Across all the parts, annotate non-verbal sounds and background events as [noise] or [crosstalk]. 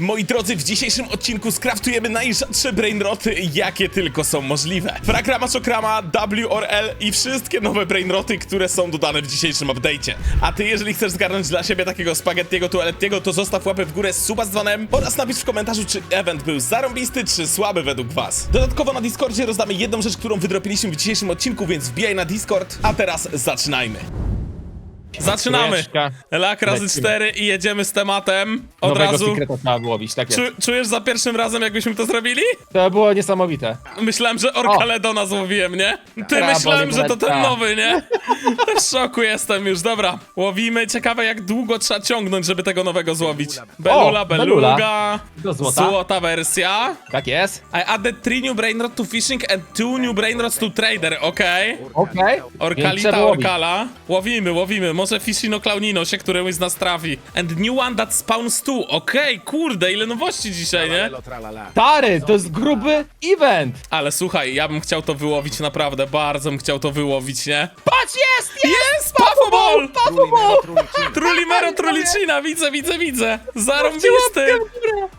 Moi drodzy, w dzisiejszym odcinku skraftujemy najrzadsze brainroty, jakie tylko są możliwe. Fragrama, Czokrama, WRL i wszystkie nowe brainroty, które są dodane w dzisiejszym update'cie. A ty, jeżeli chcesz zgarnąć dla siebie takiego spaghettiego tualettiego, to zostaw łapę w górę z suba z dzwonem oraz napisz w komentarzu, czy event był zarąbisty, czy słaby według was. Dodatkowo na Discordzie rozdamy jedną rzecz, którą wydropiliśmy w dzisiejszym odcinku, więc wbijaj na Discord. A teraz zaczynajmy. Zaczynamy. Trójeczka. Lak razy Lecimy. cztery i jedziemy z tematem. Od Nowego razu. sekreta trzeba było bić, tak jest. Czu, czujesz za pierwszym razem, jakbyśmy to zrobili? To było niesamowite. Myślałem, że Orkaledona złowiłem, nie? Ty Brawo, myślałem, że to ten nowy, nie? [laughs] W szoku jestem już, dobra. Łowimy, ciekawe jak długo trzeba ciągnąć, żeby tego nowego złowić. Belula, Belula. beluga. Do złota. Złota wersja. Tak jest. I added three new brainrot to fishing and two new brainrots to trader, okej. Okej. Więc Orkalita, trzeba łowić. Orkala. Łowimy, łowimy. Może Fishino Claunino się któremuś z nas trafi. And new one that spawns two. Okej, kurde, ile nowości dzisiaj, nie? Stary, to jest gruby event. Ale słuchaj, ja bym chciał to wyłowić naprawdę, bardzo bym chciał to wyłowić, nie? Patrz, jest, jest! Jest! Puffball! Puffball! Trulimero Trulicina, widzę, widzę, widzę! Zarąbisty!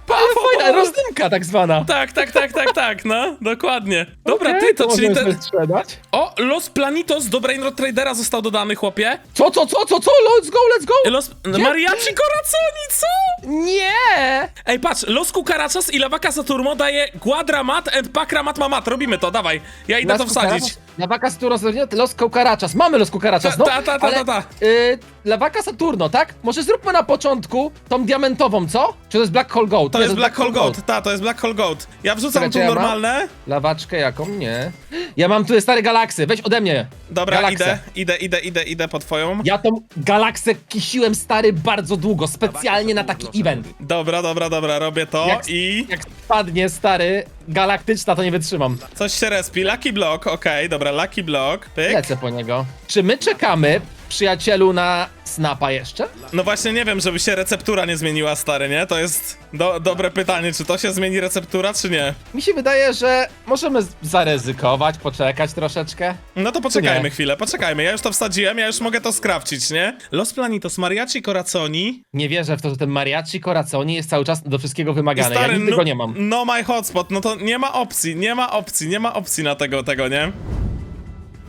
Ale fajna, Puffball! rozdymka tak zwana. Tak, tak, tak, tak, tak, no, dokładnie. Dobra, Okej, ty, to czyli możemy ten... sprzedać. O, Los Planitos do Brainrot Tradera został dodany, chłopie. Co, co, co, co, co? Let's go, let's go! Los... Mariachi Corazzoni, co? Nie! Ej, patrz, Los Cucarachas i Lavaca Saturmo daje Guadramat and Pakramat Mamat. Robimy to, dawaj. Ja idę to wsadzić. Lawaka Saturno, Los Cucarachas. Mamy Los Cucarachas, Ta- no. ta- ta- ta- ale, ta- Y, Lawaka Saturno, tak? Może zróbmy na początku tą diamentową, co? Czy to jest Black Hole Gold? To Nie, jest Black Hole Gold, ta, to jest Black Hole Gold. Ja wrzucam tu ja mam? normalne. Lawaczkę jaką? Nie. Ja mam tu stare galaksy, weź ode mnie. Dobra, Galaksę. idę, idę, idę, idę, idę po twoją. Ja tą galaksę kisiłem stary bardzo długo, specjalnie na taki event. Dobra, dobra, dobra, robię to Jak- i Jak spadnie stary galaktyczna, to nie wytrzymam. coś się respi. Lucky Block, okej, dobra, Lucky Block, pyk. Lecę po niego. Czy my czekamy, przyjacielu, na snapa jeszcze? No właśnie nie wiem, żeby się receptura nie zmieniła, stary, nie? To jest do, dobre pytanie, czy to się zmieni receptura, czy nie? Mi się wydaje, że możemy z- zaryzykować, poczekać troszeczkę. No to poczekajmy nie? chwilę, poczekajmy. Ja już to wsadziłem, ja już mogę to skrawcić, nie? Los Planitos, Mariachi Corazzoni. Nie wierzę w to, że ten mariachi Corazzoni jest cały czas do wszystkiego wymagany. Ja nigdy no, go nie mam. No my hotspot, no to nie ma opcji, nie ma opcji, nie ma opcji na tego, tego, nie?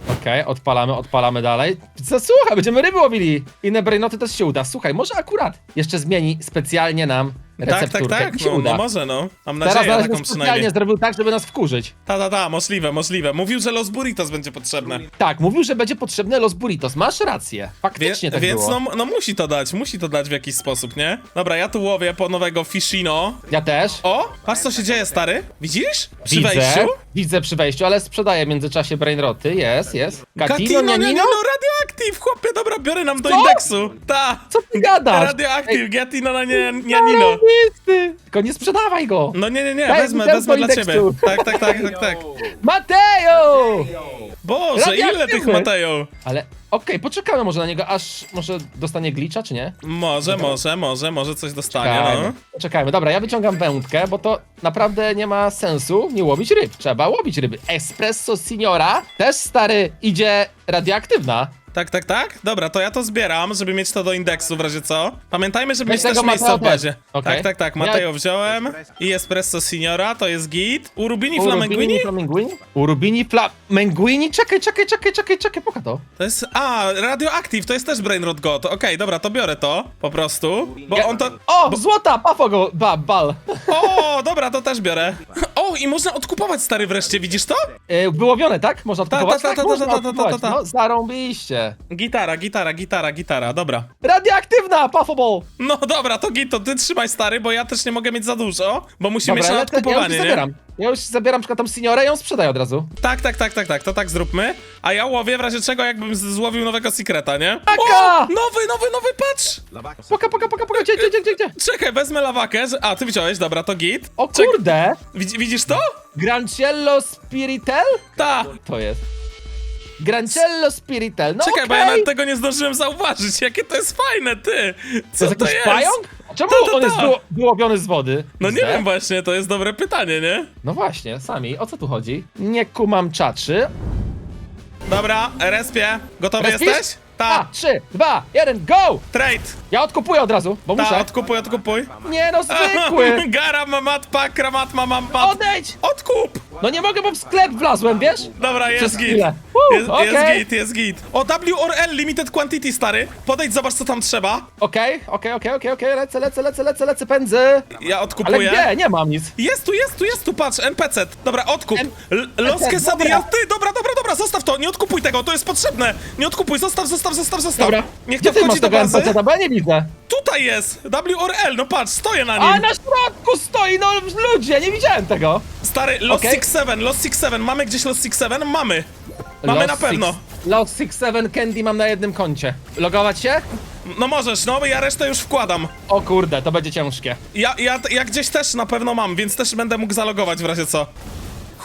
Okej, odpalamy, odpalamy dalej. Co, słuchaj, będziemy ryby łowili. Inne brainoty też się uda. Słuchaj, może akurat jeszcze zmieni specjalnie nam Tak, tak, recepturkę. tak, I się no, uda. no może, no. Mam Teraz nadzieję taką specjalnie przynajmniej. zrobił tak, żeby nas wkurzyć. Ta, ta, ta, możliwe, możliwe. Mówił, że Los Burritos będzie potrzebne. Tak, mówił, że będzie potrzebny Los Burritos. Masz rację. Wie, Faktycznie tak więc było. no, no musi to dać, musi to dać w jakiś sposób, nie? Dobra, ja tu łowię po nowego Fishino. Ja też. O, patrz co się dzieje, stary. Widzisz? Przy Widzę, wejściu? widzę przy wejściu, ale sprzedaję w międzyczasie brainroty. Jest, jest. Gatino, Gatino, nie, Nianino? no, radioaktyw, chłopie, dobra, biorę nam do indeksu. Ta, Co ty gadasz? radioaktyw, Gatino na nie, Janino. Zarobisty. Tylko nie sprzedawaj go. No nie, nie, nie, Daj wezmę, mi wezmę dla ciebie. Tak, tak, tak, tak, tak. [laughs] Mateo! Boże, ile tych Radioaktywny. Matejo? Ale okej, poczekamy może na niego, aż może dostanie glitcha, czy nie? Może, może, może, może coś dostanie, no. Czekajmy. Dobra, ja wyciągam wędkę, bo to naprawdę nie ma sensu nie łowić ryb. Trzeba łowić ryby. Espresso Signora też stary idzie radioaktywna. Tak, tak, tak? Dobra, to ja to zbieram, żeby mieć to do indeksu w razie co. Pamiętajmy, żeby Weź mieć też tego miejsce Mateo w bazie. Okej. Tak, tak, tak, Mateo wziąłem i Espresso Signora, to jest git. Urubini Flamenguini? Flamenguini? Urubini Flamenguini? Czekaj, czekaj, czekaj, czekaj, czekaj, poka to. To jest, a, Radioactive, to jest też Brainrot God. Okej, dobra, to biorę to, po prostu, bo on to... O, złota, pafogo, ba, bal. O, dobra, to też biorę. [laughs] O, i można odkupować, stary, wreszcie, widzisz to? Yy, wyłowione, tak? Można Ta, odkupować? ta, ta, tak, ta, można ta, ta, ta, odkupować. ta, ta. No, zarąbiście. Gitara, gitara, gitara, gitara, dobra. Radioaktywna, puffable. No dobra, to git, to ty trzymaj, stary, bo ja też nie mogę mieć za dużo, bo musimy Dobra, się na ja, te, ja już odkupowanie, nie? zabieram. Ja już zabieram przykład tą seniorę i ją sprzedaję od razu. Tak, tak, tak, tak, tak, to tak zróbmy. A ja łowię w razie czego, jakbym z- złowił nowego secreta, nie? Taka! O, nowy, nowy, nowy, patrz! Poka, poka, poka, poka, gdzie, gdzie, gdzie, gdzie, gdzie? Czekaj, wezmę lawakę. że- A, ty wziąłeś, dobra, to git. O Czek- kurde! Widz, widzisz to? Grancello Spiritel? Ta! To jest. Grancello Spiritel, no Czekaj, bo okej. ja nawet tego nie zdążyłem zauważyć. Jakie to jest fajne, ty! Co To jest to jakiś jest? pająk? Czemu Ta, ta, on jest ta. wyło- wyłowiony z wody? No nie wiem właśnie, to jest dobre pytanie, nie? No właśnie, sami, o co tu chodzi? Nie kumam czaczy. Dobra, respie. Gotowy Respisz? jesteś? Ta. A, trzy, dwa, jeden, go! Trade. Ja odkupuję od razu, bo Ta, muszę. odkupuj, odkupuj. Nie no, zwykły! [laughs] Gara mamat, pakra mat, mamam, pat. Odejdź! Odkup! No nie mogę, bo w sklep wlazłem, wiesz? Dobra, jest Przez git. chwilę. Woo, Jest, okej. jest git, jest git. O, WRL Limited Quantity, stary. Podejdź, zobacz, co tam trzeba. Okej, okej, okej, okej, okej, lecę, lecę, lecę, lecę, lecę, pędzę. Ja Ale odkupuję. gdzie? Nie mam nic. Jest tu, jest tu, jest tu, patrz, NPC. Dobra, odkup. L- Los dobra. Ty, dobra, dobra, dobra, zostaw to, nie odkupuj tego, to jest potrzebne. Nie odkupuj, zostaw, zostaw, zostaw, zostaw. Dobra. Niech Gdzie to ty masz wchodzi do tego bazy. NPC-ta, bo ja nie widzę. Tutaj jest, WRL, no patrz, stoję na A, nim. na środku stoi, no ludzie, nie widziałem tego. Stary, Los Okej. 67, Los 67, mamy gdzieś Los 67? Mamy. Mamy Los na pewno. Six- Los 67 Candy mam na jednym koncie. Logować się? No możesz, no, ja resztę już wkładam. O kurde, to będzie ciężkie. Ja, ja, ja gdzieś też na pewno mam, więc też będę mógł zalogować w razie co.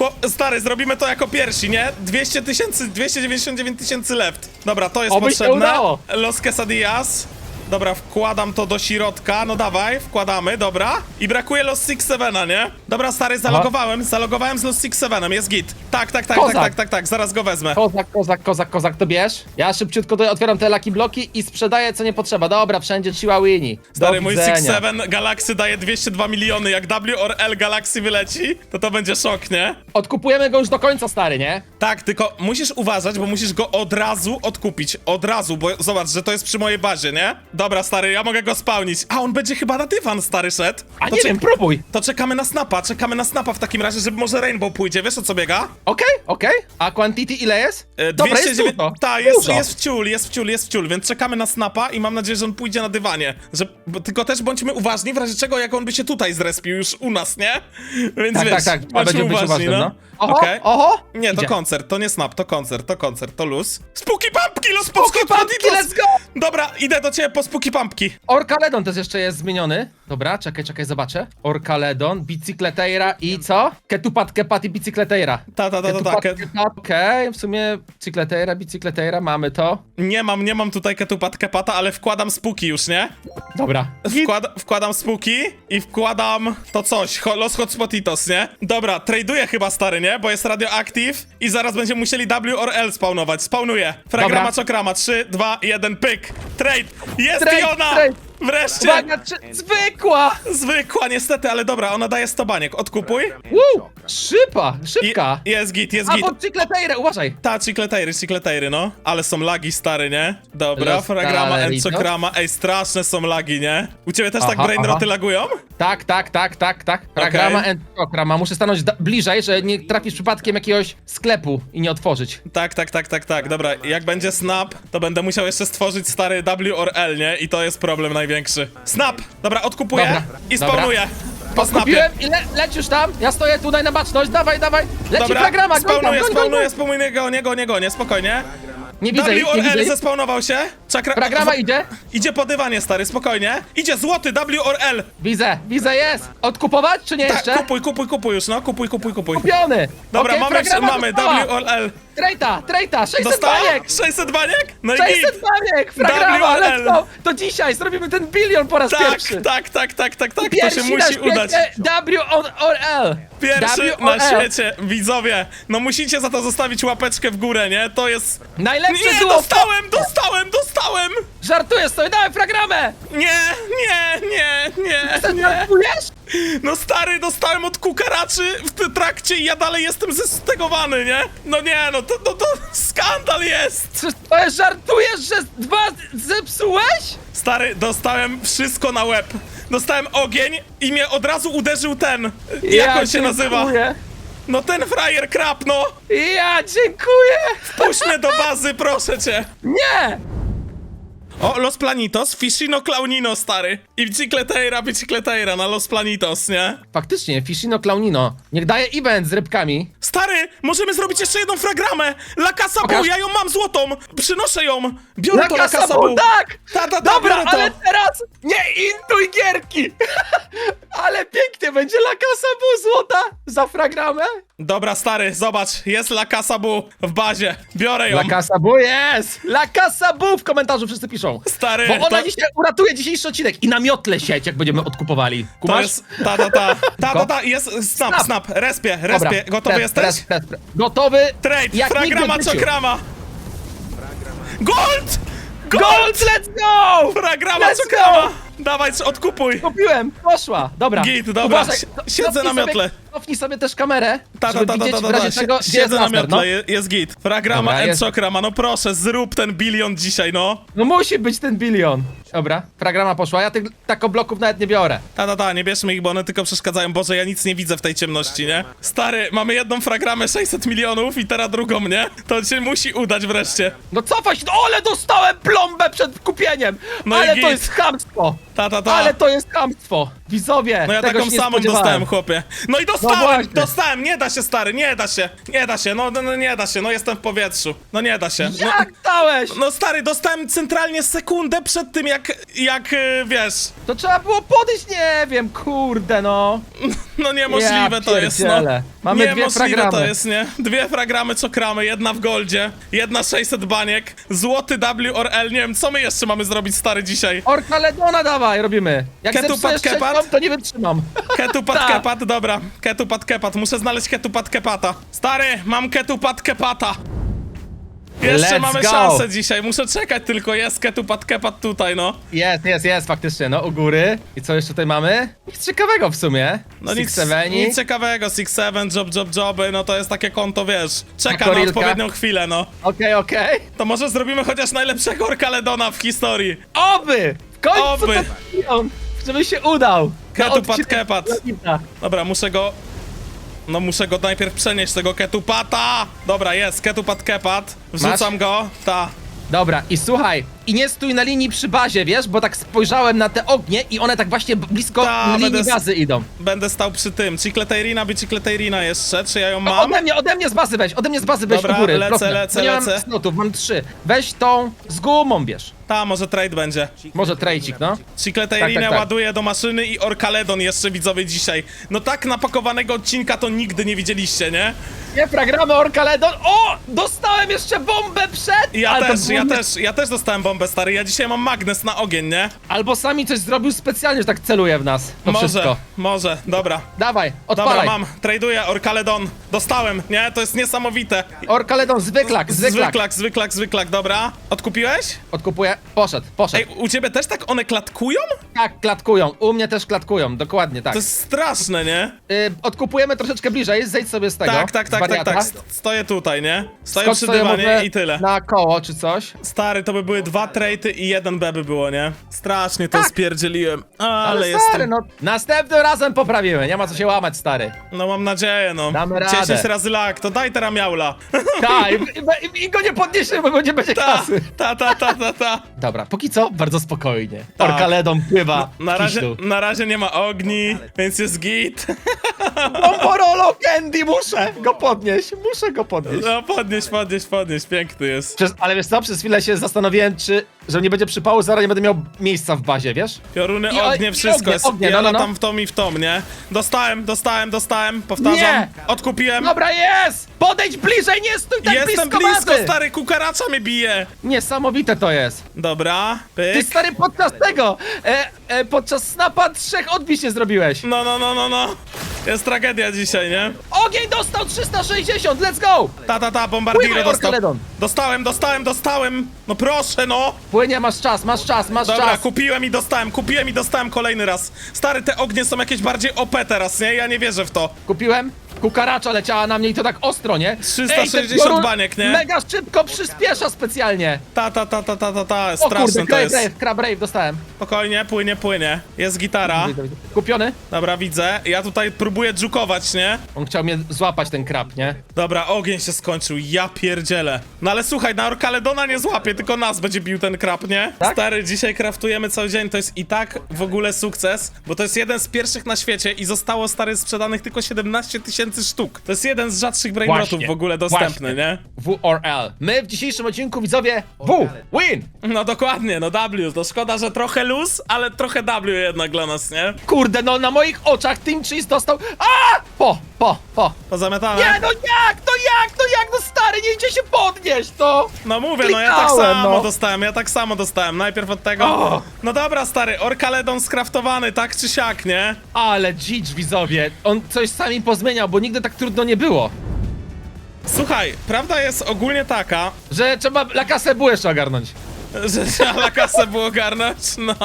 Chłop, stary, zrobimy to jako pierwsi, nie? 200 tysięcy, 299 tysięcy left. Dobra, to jest Oby się potrzebne. udało. Los Quesadillas. Dobra, wkładam to do środka, no dawaj, wkładamy, dobra. I brakuje Los Six Sevena, nie? Dobra, stary, zalogowałem, zalogowałem z Los Six Sevenem, jest git. Tak, tak, tak, Kozak. tak, tak, tak, tak, zaraz go wezmę. Kozak, kozak, kozak, kozak, to bierz. Ja szybciutko tutaj otwieram te laki bloki i sprzedaję co nie potrzeba. Dobra, wszędzie Chihuahuini. Stary, Do mój widzenia. Six Seven Galaxy daje 202 miliony, jak WRL Galaxy wyleci, to to będzie szok, nie? Odkupujemy go już do końca, stary, nie? Tak, tylko musisz uważać, bo musisz go od razu odkupić. Od razu, bo zobacz, że to jest przy mojej bazie, nie? Dobra, stary, ja mogę go spełnić. A on będzie chyba na dywan, stary szedł. A to nie czek- wiem, próbuj. To czekamy na snapa, czekamy na snapa w takim razie, żeby może Rainbow pójdzie. Wiesz o co biega? Okej, okej. A quantity ile jest? E, Dobra, jest 209 dużo. Tak, jest, Dużo. jest wciul, jest wciul, jest wciul, więc czekamy na snapa i mam nadzieję, że on pójdzie na dywanie. Że, bo, tylko też bądźmy uważni, w razie czego, jak on by się tutaj zrespił już u nas, nie? [laughs] Więc Tak, wiesz, tak, tak. A bądźmy będziemy być uważni, no. no. Oho, Okej. oho. Nie, to Idzie. koncert, to nie snap, to koncert, to koncert, to luz. Spooky Pumpki, los Spooky Pumpki, let's go! Dobra, idę do ciebie po Spooky Pumpki. Orkaledon też jeszcze jest zmieniony. Dobra, czekaj, czekaj, zobaczę. Orkaledon, bicykleteira i co? Ketupat, kepat i bicykleteira. Ta, ta, ta, ta, ta. Ketupat, Ke- kepat, Okej, w sumie bicykleteira, bicykleteira, mamy to. Nie mam, nie mam tutaj ketupat kepata, ale wkładam Spooky już, nie? Dobra. Wkład, wkładam Spooky i wkładam to coś, ho, Los Hotspotitos, nie? Dobra, traduję chyba stary, nie? Bo jest radioactive i zaraz będziemy musieli WRL spawnować. Spawnuję. Fragrama Dobra. czokrama. 3, 2, 1, pyk. Trade. Jest Trade, ona! trade. Wreszcie! Uwaga, czy... zwykła! Zwykła niestety, ale dobra, ona daje 100 baniek. Odkupuj. Woo! Szypa, I, szybka. jest git, jest A, git. bo uważaj. Ta, chicleteiry, chicleteiry, no. Ale są lagi, stary, nie? Dobra, Los fragrama, Galeritos. encokrama. Ej, straszne są lagi, nie? U ciebie też tak Aha, brainroty aha. lagują? Tak, tak, tak, tak, tak. Programa Okej. and programa. Muszę stanąć da- bliżej, że nie trafisz przypadkiem jakiegoś sklepu i nie otworzyć. Tak, tak, tak, tak, tak. Dobra, jak będzie snap, to będę musiał jeszcze stworzyć stary WRL, nie? I to jest problem największy. Snap! Dobra, odkupuję Dobra, i dobra. spawnuję. Po snapie. Kupiłem i le leć już tam. Ja stoję tutaj na baczność. Dawaj, dawaj. Leci Dobra, programa, goń tam, spawnuję, goń, goń, spawnuję, spawnuję, go, nie go, nie go, nie, spokojnie. Nie widzę ich, nie WRL widzę ich. zespawnował się. Czakra... Programa idzie. Idzie po dywanie, stary, spokojnie. Idzie złoty WRL. Widzę, widzę, jest. Odkupować czy nie Tak, jeszcze? kupuj, kupuj, kupuj już, no, kupuj, kupuj, kupuj. Kupiony. Dobra, Okej, mamy, programa mamy dostała. WRL. Trejta, trejta, 600 Dostała? baniek. 600 baniek? No i 600 git. baniek, programa, WRL. let's go. To dzisiaj zrobimy ten bilion po raz Tak, pierwszy. tak, tak, tak, tak, tak, to się musi udać. świecie WRL. Pierwszy WRL. na świecie, widzowie, no musicie za to zostawić łapeczkę w górę, nie? To jest... Najlepsze Nie, dostałem, dostałem, dostałem! Żartuję sobie, dawaj programę. Nie, nie, nie, nie, nie. Żartujesz? No stary, dostałem od kukaraczy w t- trakcie i ja dalej jestem zestegowany, nie? No nie, no to, to, to skandal jest! Czy to jest żartujesz, że dwa zepsułeś? Stary, dostałem wszystko na łeb. Dostałem ogień i mnie od razu uderzył ten. Jak on się nazywa? dziękuję. No ten frajer krap, no! Ja dziękuję. Puść mnie do bazy, proszę cię! Nie. O, Los Planitos, Fisino Claunino, stary. I bicykleteira, bicykleteira na Los Planitos, nie? Faktycznie, Fishino Clownino. Niech daje event z rybkami. Stary, możemy zrobić jeszcze jedną fragramę! La Casa Bu, ja ją mam złotą! Przynoszę ją! Biorę to La Casa Bu! tak! Ta, ta, ta, Dobra, biorę to. ale teraz nie intuj gierki! [laughs] ale pięknie będzie La Casabu złota za fragramę. Dobra, stary, zobacz, jest La Casa Bu w bazie. Biorę ją. La Casabu jest! La Casabu w komentarzu wszyscy piszą. Stary, Bo ona to, dzisiaj uratuje dzisiejszy odcinek i na miotle sieć, jak będziemy odkupowali. to Kumasz? jest... Ta, ta, ta. Ta, ta, ta, jest... Snap, Snap. snap, respie, Dobra, respie. Gotowy res, jesteś? res, res, res. Gotowy? Trade, jak fragrama, w życiu. czokrama. Gold! Gold, let's go! Fragrama Let's go! Dawaj, odkupuj! Kupiłem, poszła, dobra. Git, dobra, Uważaj, si- co- siedzę na miotle. Sobie, cofnij sobie też kamerę, Ta, ta, ta, ta, ta, ta, ta. czego, gdzie Siedzę jest na miotle, no. je- jest git. Fragrama Dobra, and jest. No proszę, zrób ten bilion dzisiaj, no. No musi być ten bilion. Dobra, fragrama poszła, ja tych tako bloków nawet nie biorę. Ta, ta, ta, nie bierzmy ich, bo one tylko przeszkadzają. Boże, ja nic nie widzę w tej ciemności, nie? Stary, mamy jedną fragramę 600 milionów i teraz drugą, nie? To się musi udać wreszcie. No cofaj się, no ale dostałem plombę przed kupieniem! No i ale git. to jest chamstwo! Ta, ta, ta. Ale to jest chamstwo! Widzowie, No ja tego taką się nie samą spodziewałem. dostałem, chłopie. No i dostałem, właśnie. dostałem, nie da się, stary, nie da się, nie da się, no, no, no nie da się, no jestem w powietrzu, no nie da się. No, Jak dałeś? no stary, dostałem centralnie sekundę przed tym, jak, jak, y, wiesz, To trzeba było podejść, nie wiem, kurde no. [laughs] no niemożliwe Ja to jest, no. pierdzielę. Mamy dwie Niemożliwe to fragramy. jest, nie? Dwie fragramy czokramy, jedna w goldzie, jedna 600 baniek, złoty WRL, nie wiem, co my jeszcze mamy zrobić, stary, dzisiaj? Orka Ledona dawaj, robimy. Jak Ketu zepsujesz pat kepat? trzecią, to nie wytrzymam. [laughs] Ketupat Tak. kepat, dobra. Ketupat kepat, muszę znaleźć ketupat kepata. Stary, mam ketupat kepata. Jeszcze Let's mamy go. szansę dzisiaj, muszę czekać tylko, jest ketupat kepat tutaj, no. Jest, jest, jest, faktycznie, no u góry. I co jeszcze tutaj mamy? Nic ciekawego w sumie. No Six nic, Seveni. nic ciekawego, Six Seven, Job Job Joby, no to jest takie konto, wiesz, czeka na odpowiednią chwilę, no. Okej, okej. To może zrobimy chociaż najlepszego Orkaledona w historii. Oby! W końcu Oby. żeby się udał. Na Ketupat odcinek kepat. Dobra, muszę go... No muszę go najpierw przenieść, tego ketupata! Dobra, jest, ketupat kepat. Wrzucam Masz? go, ta. Dobra, i słuchaj, i nie stój na linii przy bazie, wiesz, bo tak spojrzałem na te ognie i one tak właśnie blisko Ta, linii będę s- bazy idą. Będę stał przy tym. Chicleteirina by Chicleteirina jeszcze, czy ja ją mam? ode mnie, ode mnie z bazy weź, ode mnie z bazy weź Dobra, góry. lecę, lecę, Bo nie lecę. mam slotów, mam trzy. Weź tą z gumą bierz. Ta, może trade będzie. Może trejcik, no. Chicleteirinę Tak, tak, tak. ładuję do maszyny i Orkaledon jeszcze widzowie dzisiaj. No tak napakowanego odcinka to nigdy nie widzieliście, nie? Nie, gramy Orkaledon. O! Dostałem jeszcze bombę przed! Ja Ale to też, było ja nie- też, ja też dostałem bombę, stary. Ja dzisiaj mam magnes na ogień, nie? Albo sami coś zrobił specjalnie, że tak celuje w nas. To może, wszystko. może, dobra. Dawaj, Dobra, odpalaj. mam, traduję Orkaledon. Dostałem, nie? To jest niesamowite. Orkaledon, zwyklak, zwyklak. Zwyklak, zwyklak, zwyklak, dobra. Odkupiłeś? Odkupuję. Poszedł, poszedł. Ej, u ciebie też tak one klatkują? Tak, klatkują. U mnie też klatkują, dokładnie tak. To jest straszne, nie? Y, odkupujemy troszeczkę bliżej, zejdź sobie z tego. Tak, tak, z tak, tak, wariata. tak. St- Stoję tutaj, nie? Stoję Skocz przy sobie dywanie może i tyle. Na koło czy coś. Stary, to by były dwa trejty i jeden B by było, nie? Strasznie to Tak. spierdzieliłem. Ale, Ale, stary, jestem. no następnym razem poprawimy, nie ma co się łamać, stary. No mam nadzieję, no. Damy radę. 10 razy lak, to daj teraz miaula. Tak, i, i, i go nie podniesiemy, bo nie będzie Ta, kasy. ta, ta, ta, ta, ta. Dobra, póki co bardzo spokojnie. Tak. Orkaledon pływa Na razie, na razie nie ma ogni, więc jest git. Pomporolo Candy, muszę go podnieść, muszę go podnieść. No podnieś, podnieś, podnieś, piękny jest. Przez, ale wiesz co, przez chwilę się zastanowiłem, czy, え? Że nie będzie przypału, zaraz nie będę miał miejsca w bazie, wiesz? Pioruny, I o- ognie, i wszystko ognie, jest. ognie, ja no, no, no. latam w tom i w tom, nie? Dostałem, dostałem, dostałem, powtarzam. Nie! Odkupiłem. Dobra, jest! Podejdź bliżej, nie stój tak Jestem blisko, blisko, bazy! stary, kukaracza mnie bije. Niesamowite to jest. Dobra, Ty pyk. stary podczas tego, e, e, podczas snapa trzech odbić nie zrobiłeś. No, no, no, no, no. Jest tragedia dzisiaj, nie? Ogień dostał 360, let's go! Ta, ta, ta, bombardiro Pływaj, dostał. Dostałem, dostałem, dostałem. No proszę, no. Płynie, masz czas, masz czas, masz Dobra, czas. kupiłem i dostałem, kupiłem i dostałem kolejny raz. Stary, te ognie są jakieś bardziej OP teraz, nie? Ja nie wierzę w to. Kupiłem, kukaracza leciała na mnie i to tak ostro, nie? 360 ten piorun baniek, nie? Mega szybko przyspiesza specjalnie. Ta, ta, ta, ta, ta, ta, ta. O Straszne kurde, to Crab jest. Brave, Crab Brave dostałem. Spokojnie, płynie, płynie. Jest gitara. Kupiony? Dobra, widzę. Ja tutaj próbuję dżukować, nie? On chciał mnie złapać ten krab, nie? Dobra, ogień się skończył, ja pierdzielę. No ale słuchaj, na Orkaledona nie złapie, tylko nas będzie bił ten krab, nie? Tak? Stary, dzisiaj kraftujemy cały dzień, to jest i tak w ogóle sukces, bo to jest jeden z pierwszych na świecie i zostało, stary, sprzedanych tylko 17 tysięcy sztuk. To jest jeden z rzadszych brainrotów w ogóle dostępny, nie? WRL. My w dzisiejszym odcinku, widzowie, W, win! No dokładnie, no W, to szkoda, że trochę luz, ale trochę W jednak dla nas, nie? Kurde, no na moich oczach Team Cheese dostał... A! Po, po, po. Pozamiatane. Nie, no jak, no jak, no jak, no stary, nie idzie się podnieść, to... No mówię, no ja tak Klikałem, samo no. dostałem, ja tak samo dostałem. Najpierw od tego. O! No dobra, stary, Orkaledon skraftowany, tak czy siak, nie? Ale dzicz, widzowie, on coś sami pozmieniał, bo nigdy tak trudno nie było. Słuchaj, prawda jest ogólnie taka, Że trzeba La jeszcze ogarnąć. Że trzeba kasę było ogarnąć? No.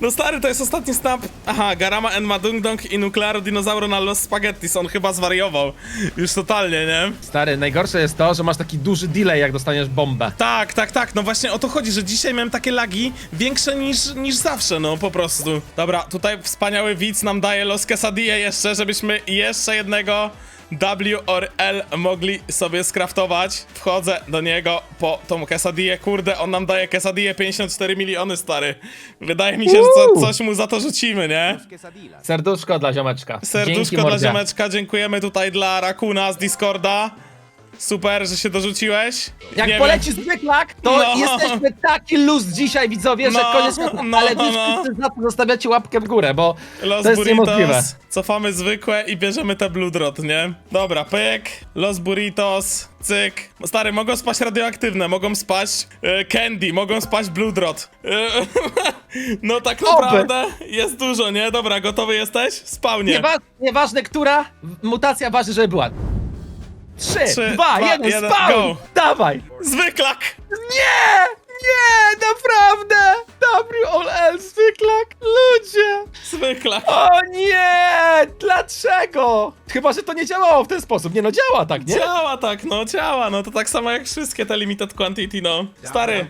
No stary, to jest ostatni snap. Aha, Garama en Madungdong i Nuclearo Dinosauro na Los Spaghettis. On chyba zwariował. Już totalnie, nie? Stary, najgorsze jest to, że masz taki duży delay, jak dostaniesz bombę. Tak, tak, tak. No właśnie o to chodzi, że dzisiaj miałem takie lagi większe niż, niż zawsze, no po prostu. Dobra, tutaj wspaniały widz nam daje Los Quesadille jeszcze, żebyśmy jeszcze jednego WRL mogli sobie skraftować. Wchodzę do niego po tą quesadillę. Kurde, on nam daje quesadillę 54 miliony, stary. Wydaje mi się, że co, coś mu za to rzucimy, nie? Serduszko dla ziomeczka. Serduszko Dzięki, dla mordzia. ziomeczka. Dziękujemy tutaj dla Rakuna z Discorda. Super, że się dorzuciłeś. Jak Nie poleci zwyklak, to No. jesteśmy taki luz dzisiaj, widzowie, że No, koniec świata. no, Ale wy no. wszyscy za to zostawiacie łapkę w górę, bo Los to jest niemożliwe. Burritos, cofamy zwykłe i bierzemy te Blue nie? Dobra, pyk, Los Burritos, cyk. Stary, mogą spać radioaktywne, mogą spać e, Candy, mogą spać Blue Drot. E, [laughs] no tak Oby. naprawdę jest dużo, nie? Dobra, gotowy jesteś? Spałnie. Niewa nieważne, która mutacja waży, żeby była. Trzy, Trzy, dwa, dwa, jeden, jeden, spawn! go. Dawaj! Zwyklak! Nie! Nie! Naprawdę! WLL, zwyklak! Ludzie! Zwyklak. O nie! Dlaczego? Chyba, że to nie działało w ten sposób. Nie no, działa tak, nie? Działa tak, no działa, no to tak samo jak wszystkie te limited quantity, no. Stary,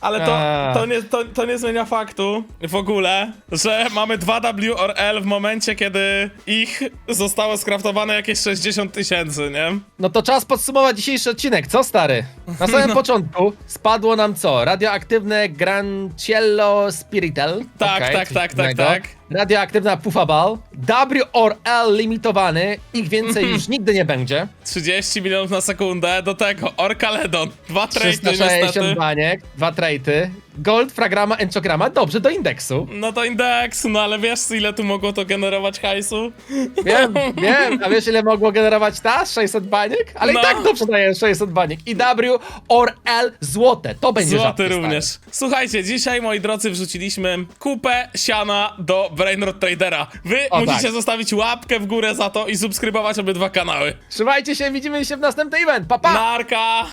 ale to, Eee. to, nie, to, to nie zmienia faktu w ogóle, że mamy dwa WRL w momencie, kiedy ich zostało skraftowane jakieś 60 tysięcy, nie? No to czas podsumować dzisiejszy odcinek, co stary? Na samym [laughs] początku spadło nam co? Radioaktywne Granciello Spiritel. Tak, Okej, tak, tak, tak, tak. Radioaktywna Puffaball. WRL limitowany. Ich więcej [laughs] już nigdy nie będzie. 30 milionów na sekundę, do tego Orkaledon, dwa 360 niestety. baniek, dwa trajty. Gold, fragrama, enchograma. Dobrze, do indeksu. No to indeks, no ale wiesz ile tu mogło to generować hajsu? Wiem, [laughs] wiem. A wiesz ile mogło generować ta? 600 baniek? Ale No. i tak dobrze daje 600 baniek. I WRL złote. To będzie Złoty rzadkie, stary. również. Słuchajcie, dzisiaj moi drodzy wrzuciliśmy kupę siana do Brainrot Tradera. Wy O, musicie tak. zostawić łapkę w górę za to i subskrybować obydwa kanały. Trzymajcie się, widzimy się w następnym event. Pa, pa! Narka!